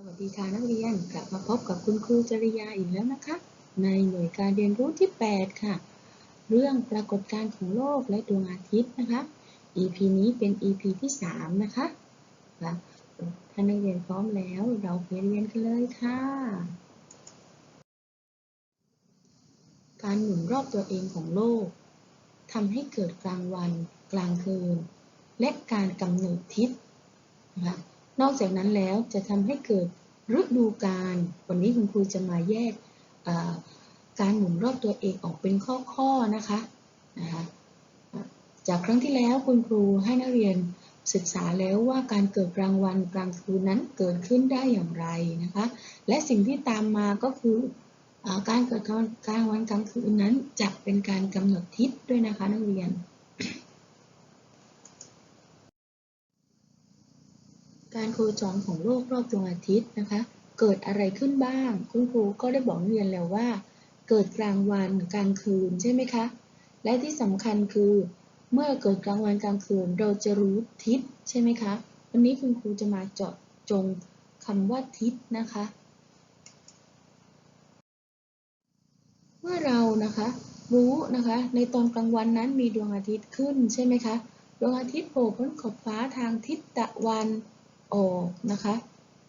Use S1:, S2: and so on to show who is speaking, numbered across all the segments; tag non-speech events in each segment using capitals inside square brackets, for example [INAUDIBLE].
S1: สวัสดีค่ะนักเรียนกลับมาพบกับคุณครูจริยาอีกแล้วนะคะ ในหน่วยการเรียนรู้ที่ 8 ค่ะ เรื่องปรากฏการณ์ของโลกและดวงอาทิตย์นะคะ EP นี้เป็น EP ที่ 3 นะคะค่ะถ้านักเรียนพร้อมแล้วเราไปเรียนกันเลยค่ะ การหมุนรอบตัวเองของโลกทำให้เกิดกลางวัน กลางคืน และการกำเนิดทิศนะคะ นอกจากนั้นแล้วจะทำให้เกิดฤดูกาลวันนี้คุณครูจะมาแยกการหมุนรอบตัวเองออกเป็นข้อๆนะคะนะคะจากครั้งที่แล้วคุณครูให้นักเรียนศึกษาแล้วว่าการเกิดกลางวันกลางคืนนั้นเกิดขึ้นได้อย่างไรนะคะและสิ่งที่ตามมาก็คืออการเกิดกลางวันกลางคืนนั้นจะเป็นการกำหนดทิศด้วยนะคะนักเรียน การโคจรของโลกรอบดวงอาทิตย์นะคะ เกิดอะไรขึ้นบ้าง คุณครูก็ได้บอกเรียนแล้วว่า เกิดกลางวันกลางคืนใช่ไหมคะ และที่สำคัญคือ เมื่อเกิดกลางวันกลางคืนเราจะรู้ทิศใช่ไหมคะ วันนี้คุณครูจะมาเจาะจงคำว่าทิศนะคะ เมื่อเรานะคะรู้นะคะ ในตอนกลางวันนั้นมีดวงอาทิตย์ขึ้นใช่ไหมคะ ดวงอาทิตย์โผล่พ้นขอบฟ้าทางทิศตะวัน ออกนะคะ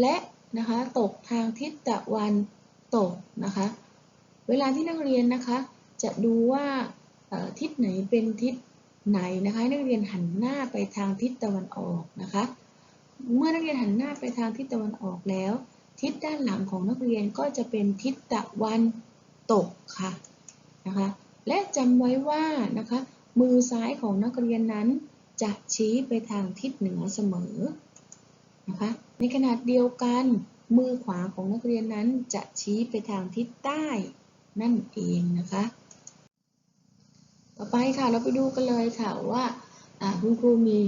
S1: และนะคะตกทางทิศตะวันตกนะคะ เวลาที่นักเรียนนะคะ จะดูว่าทิศไหนเป็นทิศไหนนะคะ นักเรียนหันหน้าไปทางทิศตะวันออกนะคะ เมื่อนักเรียนหันหน้าไปทางทิศตะวันออกแล้ว ทิศด้านหลังของนักเรียนก็จะเป็นทิศตะวันตกค่ะนะคะ และจำไว้ว่านะคะ มือซ้ายของนักเรียนนั้นจะชี้ไปทางทิศเหนือเสมอ นะคะในขณะเดียวกันมือขวาของนักเรียนนั้นจะชี้ไปทางทิศใต้นั่นเองนะคะ ต่อไปค่ะเราไปดูกันเลยค่ะว่าคุณครูมี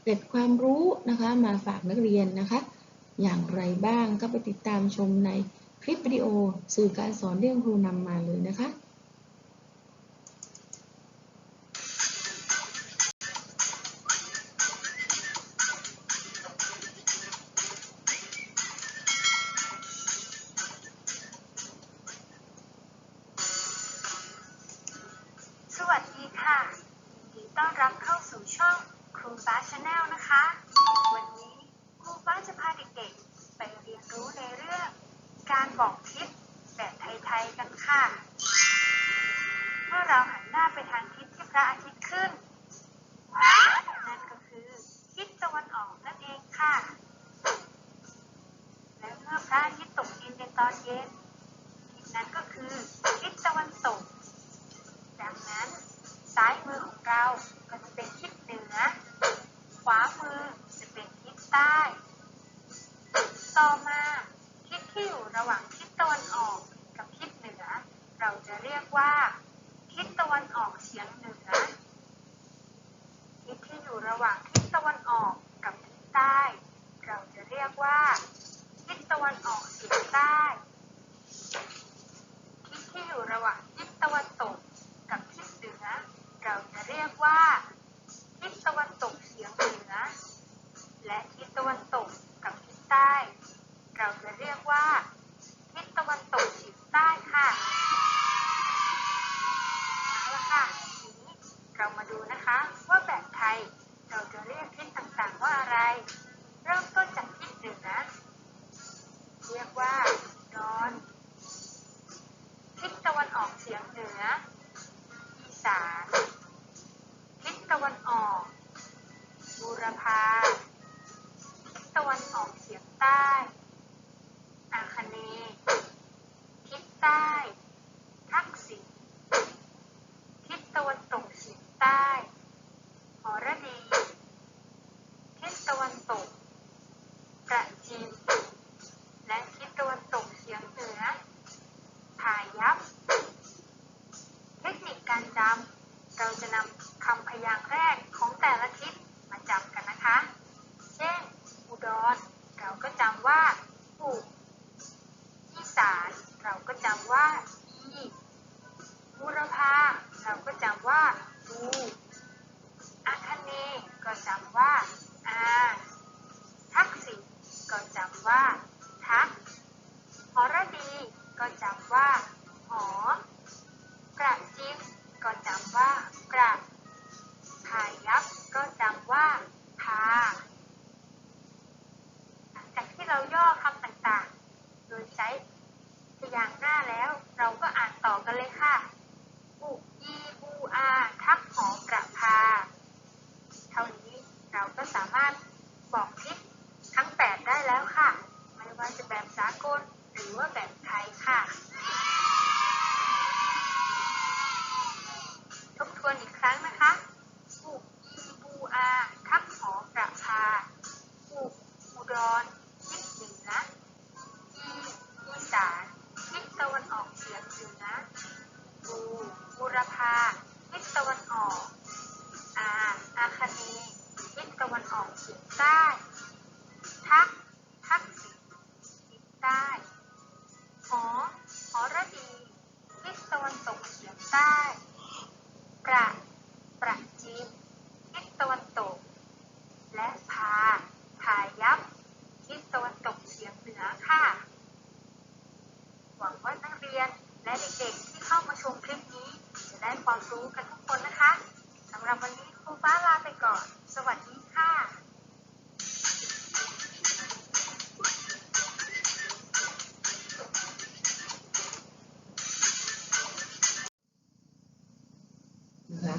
S1: เกร็ดความรู้นะคะมาฝากนักเรียนนะคะ อย่างไรบ้างก็ไปติดตามชมในคลิปวิดีโอสื่อการสอนเรื่องครูนำมาเลยนะคะ
S2: วัสดีค่ะยินดีต้อนรับเข้าสู่ช่องครูฟ้าชาแนลนะคะ วันนี้ครูฟ้าจะพาเด็กๆ ไปเรียนรู้ในเรื่อง การบอกทิศแบบไทยๆกันค่ะ เมื่อเราหันหน้าไปทางทิศที่พระอาทิตย์ขึ้น นั่นก็คือทิศตะวันออกนั่นเองค่ะ และเมื่อพระอาทิตย์ตกดินในตอนเย็น นั้นก็คือทิศตะวันตก ดังนั้นซ้า รพา ตะวันออกเฉียงใต้ ย่อคำต่างๆ โดยใช้ตัวอย่างหน้าแล้วเราก็อ่านต่อกันเลยค่ะ รียน และเด็กๆที่เข้ามาชมคลิปนี้ จะได้ความรู้กันทุกคนนะคะสำหรับวันนี้ครูฟ้าลาไปก่อน สวัสดีค่ะ
S1: นะคะ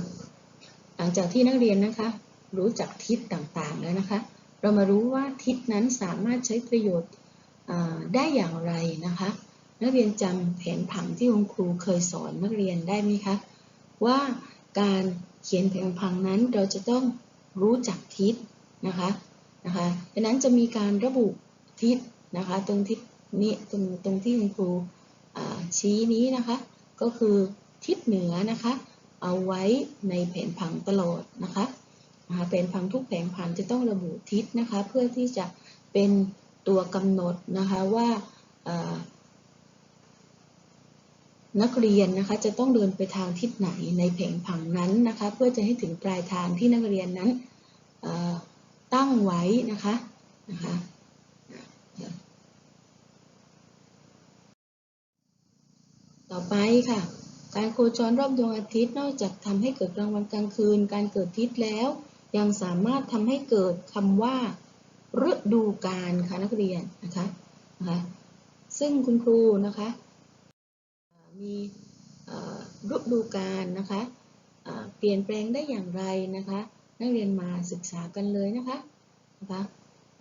S1: หลังจากที่นักเรียนนะคะ รู้จักทิศต่างๆแล้วนะคะ เรามารู้ว่าทิศนั้นสามารถใช้ประโยชน์ได้อย่างไรนะคะ นักเรียนจำแผนผังที่คุณครูเคยสอนนักเรียนได้ไหมคะว่าการเขียนแผนผังนั้นเราจะต้องรู้จักทิศนะคะนะคะดังนั้นจะมีการระบุทิศนะคะตรงทิศนี้ตรงตรงที่คุณครูชี้นี้นะคะก็คือทิศเหนือนะคะเอาไว้ในแผนผังตลอดนะคะนะคะแผนผังทุกแผนผังจะต้องระบุทิศนะคะเพื่อที่จะเป็นตัวกำหนดนะคะว่า นักเรียนนะคะจะต้องเดินไปทางทิศไหนในแผนผังนั้นนะคะเพื่อจะให้ถึงปลายทางที่นักเรียนนั้นตั้งไว้นะคะนะคะต่อไปค่ะ การโคจรรอบดวงอาทิตย์นอกจากทำให้เกิดกลางวันกลางคืน การเกิดทิศแล้ว ยังสามารถทำให้เกิดคำว่าฤดูกาลค่ะนักเรียนนะคะนะคะซึ่งคุณครูนะคะ มีเอ่อฤดูกาลนะคะเปลี่ยนแปลงได้อย่างไรนะคะ นักเรียนมาศึกษากันเลยนะคะนะคะ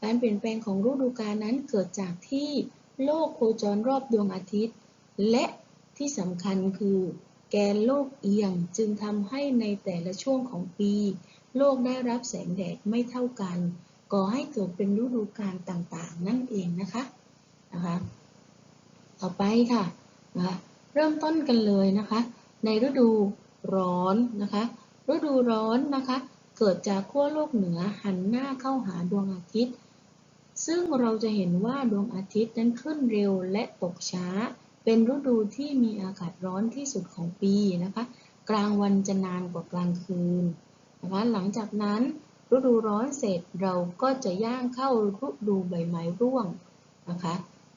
S1: การเปลี่ยนแปลงของฤดูกาลนั้นเกิดจากที่โลกโคจรรอบดวงอาทิตย์ และที่สำคัญคือแกนโลกเอียงจึงทำให้ในแต่ละช่วงของปี โลกได้รับแสงแดดไม่เท่ากัน ก่อให้เกิดเป็นฤดูกาลต่างๆ นั่นเองนะคะนะคะ ต่อไปค่ะนะคะ เริ่มต้นกันเลยนะคะ ในฤดูร้อนนะคะ ฤดูร้อนนะคะ เกิดจากขั้วโลกเหนือหันหน้าเข้าหาดวงอาทิตย์ ซึ่งเราจะเห็นว่าดวงอาทิตย์นั้นขึ้นเร็วและตกช้า เป็นฤดูที่มีอากาศร้อนที่สุดของปีนะคะ กลางวันจะนานกว่ากลางคืนนะคะหลังจากนั้นฤดูร้อนเสร็จเราก็จะย่างเข้าฤดูใบไม้ร่วงนะคะ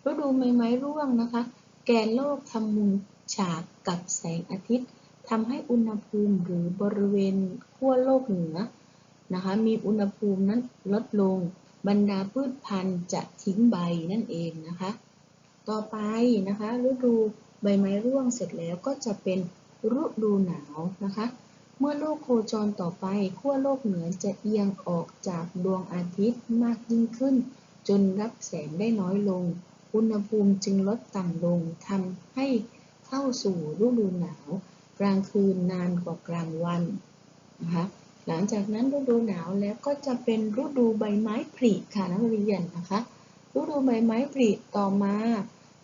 S1: ฤดูใบไม้ร่วงนะคะ แกนโลกทำมุม ฉากกับแสงอาทิตย์ทำให้อุณหภูมิหรือบริเวณขั้วโลกเหนือนะคะมีอุณหภูมินั้นลดลง บรรดาพืชพันธุ์จะทิ้งใบนั่นเองนะคะ ต่อไปนะคะฤดูใบไม้ร่วงเสร็จแล้วก็จะเป็นฤดูหนาวนะคะ เมื่อโลกโคจรต่อไปขั้วโลกเหนือจะเอียงออกจากดวงอาทิตย์มากยิ่งขึ้น จนรับแสงได้น้อยลง อุณหภูมิจึงลดต่ำลงทำให้ เข้าสู่ฤดูหนาว กลางคืนนานกว่ากลางวันนะคะหลังจากนั้นฤดูหนาวแล้วก็จะเป็นฤดูใบไม้ผลิค่ะนักเรียนนะคะฤดูใบไม้ผลิต่อมา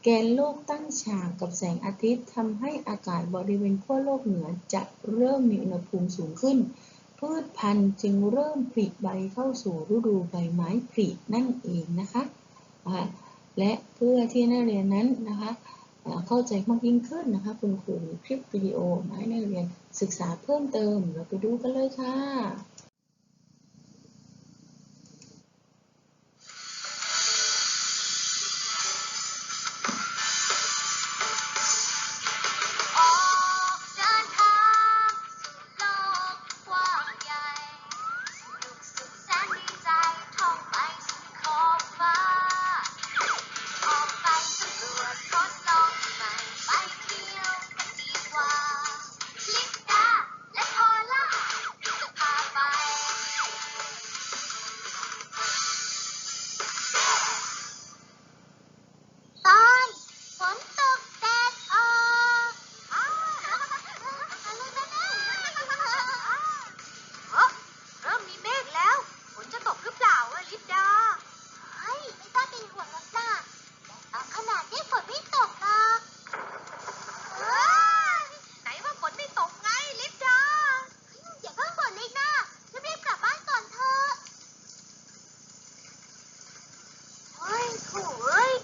S1: แกนโลกตั้งฉากกับแสงอาทิตย์ทำให้อากาศบริเวณขั้วโลกเหนือจะเริ่มมีอุณหภูมิสูงขึ้น พืชพันธุ์จึงเริ่มผลิใบเข้าสู่ฤดูใบไม้ผลินั่นเองนะคะและเพื่อที่นักเรียนนั้นนะคะ เข้าใจมากยิ่งขึ้นนะคะคุณครูมีคลิปวิดีโอมาให้นักเรียนศึกษาเพิ่มเติมเราไปดูกันเลยค่ะ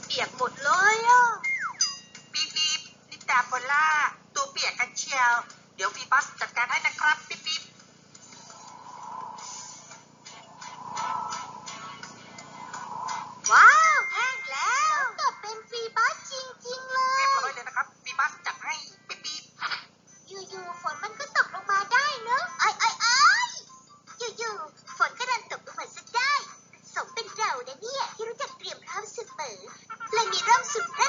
S3: เปียกหมดเลยอะ
S4: ปี๊บปี๊บนิตาโพล่าตัวเปียกกันเชียว
S3: Hey! [LAUGHS]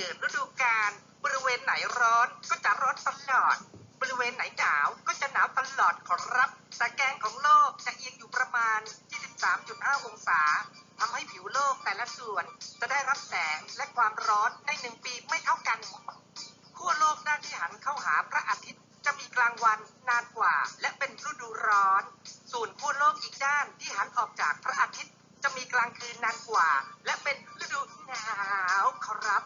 S3: เกิดฤดู
S4: กาลบริเวณไหนร้อนก็จะร้อนตลอด บริเวณไหนหนาวก็จะหนาวตลอดขอรับต่แกนของโลกจะเอียงอยู่ประมาณ 23.5 องศาทำให้ผิวโลกแต่ละส่วนจะได้รับแสงและความร้อนในหนึ่งปีไม่เท่ากันขั้วโลกด้านที่หันเข้าหาพระอาทิตย์จะมีกลางวันนานกว่า และเป็นฤดูร้อน ส่วนขั้วโลกอีกด้านที่หันออกจากพระอาทิตย์จะมีกลางคืนนานกว่า และเป็นฤดูหนาวครับ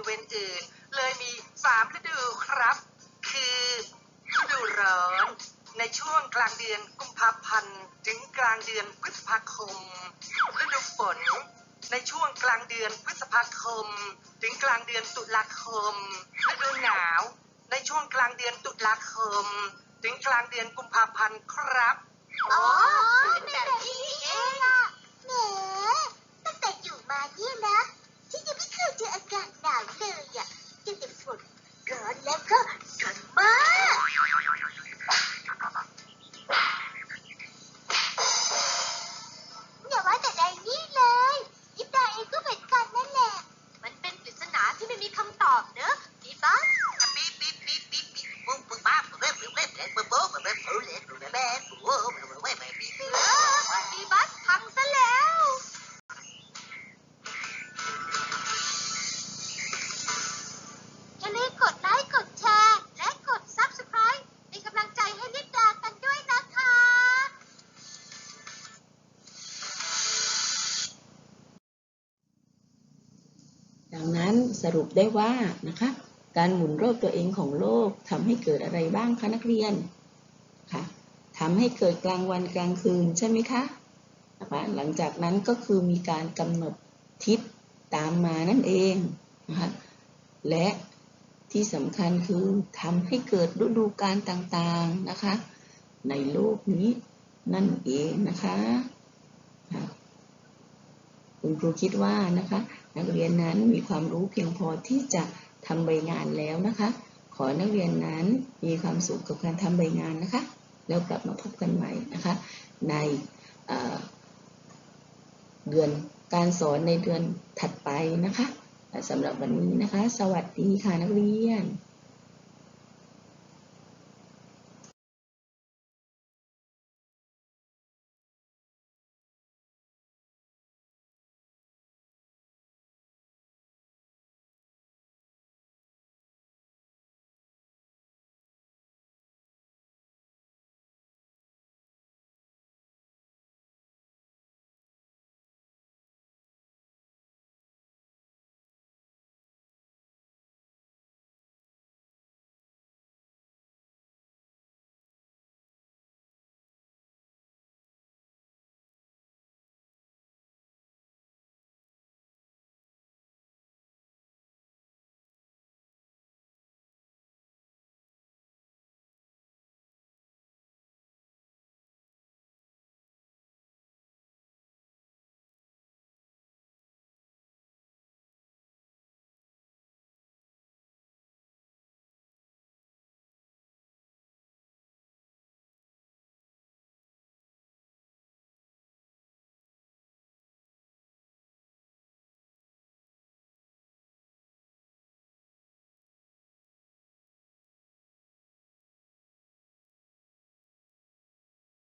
S3: ริเว
S4: ณอื่น เลยมี 3 ฤดูครับ คือฤดูร้อน ในช่วงกลางเดือนกุมภาพันธ์ ถึงกลางเดือนพฤษภาคม ฤดูฝน ในช่วงกลางเดือนพฤษภาคม ถึงกลางเดือนตุลาคม ฤดูหนาว ในช่วงกลางเดือนตุลาคม ถึงกลางเดือนกุมภาพันธ์ครับ
S3: อ๋อเป็นแบบนี้เองล่ะแหมตั้งแต่อยู่มาเนี่ยนะ ได้ว่านะคะ
S1: การหมุนรอบตัวเองของโลกทำให้เกิดอะไรบ้างคะนักเรียนค่ะทำให้เกิดกลางวันกลางคืนใช่ไหมคะนะคะหลังจากนั้นก็คือมีการกำหนดทิศตามมานั่นเองนะคะและที่สำคัญคือทำให้เกิดฤดูกาลต่างๆนะคะ ในโลกนี้นั่นเองนะคะค่ะคุณครูคิดว่านะคะ นักเรียนนั้นมีความรู้เพียงพอที่จะทำใบงานแล้วนะคะ ขอนักเรียนนั้นมีความสุขกับการทำใบงานนะคะ แล้วกลับมาพบกันใหม่นะคะ ในเเดือนการสอนในเดือนถัดไปนะคะสำหรับวันนี้นะคะ สวัสดีค่ะนักเรียน